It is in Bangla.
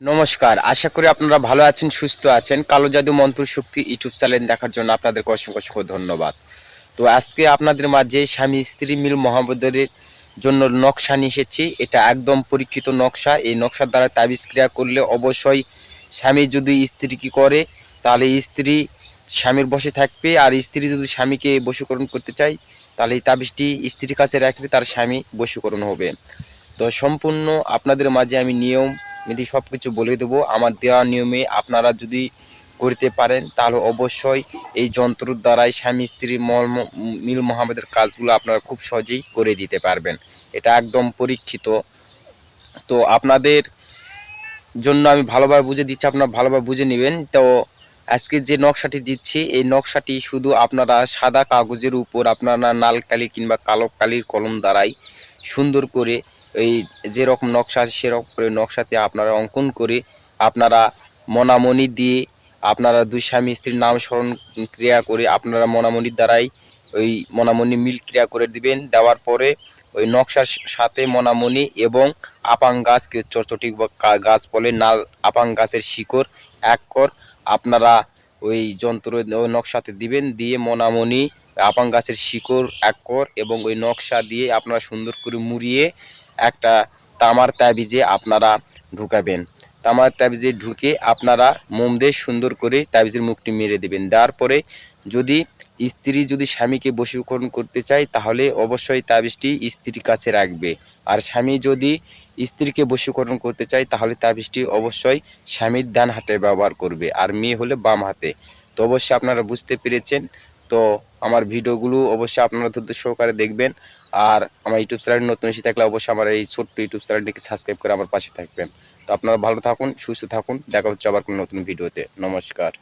নমস্কার। আশা করি আপনারা ভালো আছেন, সুস্থ আছেন। কালো জাদু মন্ত্র শক্তি ইউটিউব চ্যানেল দেখার জন্য আপনাদেরকে অসংখ্য অসংখ্য ধন্যবাদ। তো আজকে আপনাদের মাঝে স্বামী স্ত্রী মিল মহাবদের জন্য নকশা নিয়ে এসেছি। এটা একদম পরীক্ষিত নকশা। এই নকশার দ্বারা তাবিজ ক্রিয়া করলে অবশ্যই স্বামী যদি স্ত্রী কি করে, তাহলে স্ত্রী স্বামীর বসে থাকবে। আর স্ত্রী যদি স্বামীকে বশীকরণ করতে চায়, তাহলে এই তাবিজটি স্ত্রীর কাছে রাখলে তার স্বামী বশীকরণ হবে। তো সম্পূর্ণ আপনাদের মাঝে আমি নিয়ম নীতি সব কিছু বলে দেবো, আমার দেওয়া নিয়মে আপনারা যদি করতে পারেন, তাহলে অবশ্যই এই যন্ত্রের দ্বারাই স্বামী স্ত্রীর মল মিল মোহাম্মদের কাজগুলো আপনারা খুব সহজেই করে দিতে পারবেন। এটা একদম পরীক্ষিত। তো আপনাদের জন্য আমি ভালোভাবে বুঝে দিচ্ছি, আপনারা ভালোভাবে বুঝে নেবেন। তো আজকে যে নকশাটি দিচ্ছি, এই নকশাটি শুধু আপনারা সাদা কাগজের উপর আপনারা নাল কালি কিংবা কালো কালির কলম দ্বারাই সুন্দর করে এই যেরকম নকশা আছে সেরকম করে নকশাতে আপনারা অঙ্কন করে আপনারা মনামণি দিয়ে আপনারা দুই স্বামী স্ত্রীর নাম স্মরণ ক্রিয়া করে আপনারা মনামণির দ্বারাই ওই মনামণি মিল ক্রিয়া করে দিবেন। দেওয়ার পরে ওই নকশার সাথে মনামণি এবং আপাং গাছ চটচটি গাছ বলে নাল, আপাং গাছের শিকড় এক কর আপনারা ওই যন্ত্র নকশাতে দিবেন। দিয়ে মনামণি আপাং গাছের শিকড় এক কর এবং ওই নকশা দিয়ে আপনারা সুন্দর করে মুড়িয়ে একটা তামার তাবিজে আপনারা ঢুকাবেন। তামার তাবিজে ঢুকে আপনারা মোম দিয়ে সুন্দর করে তাবিজের মুখটি মেরে দেবেন। দেওয়ার পরে যদি স্ত্রী যদি স্বামীকে বশীকরণ করতে চায়, তাহলে অবশ্যই তাবিজটি স্ত্রীর কাছে রাখবে। আর স্বামী যদি স্ত্রীকে বশীকরণ করতে চায়, তাহলে তাবিজটি অবশ্যই স্বামীর ডান হাতে ব্যবহার করবে, আর মেয়ে হলে বাম হাতে। তো অবশ্যই আপনারা বুঝতে পেরেছেন তো আমার ভিডিওগুলো অবশ্যই আপনারা ধৈর্য সহকারে দেখবেন। আর আমার ইউটিউব চ্যানেল নতুন এসে থাকলে অবশ্যই আমার এই ছোট্ট ইউটিউব চ্যানেলটিকে সাবস্ক্রাইব করে আমার পাশে থাকবেন। তো আপনারা ভালো থাকুন, সুস্থ থাকুন। দেখা হচ্ছে আবার কোনো নতুন ভিডিওতে। নমস্কার।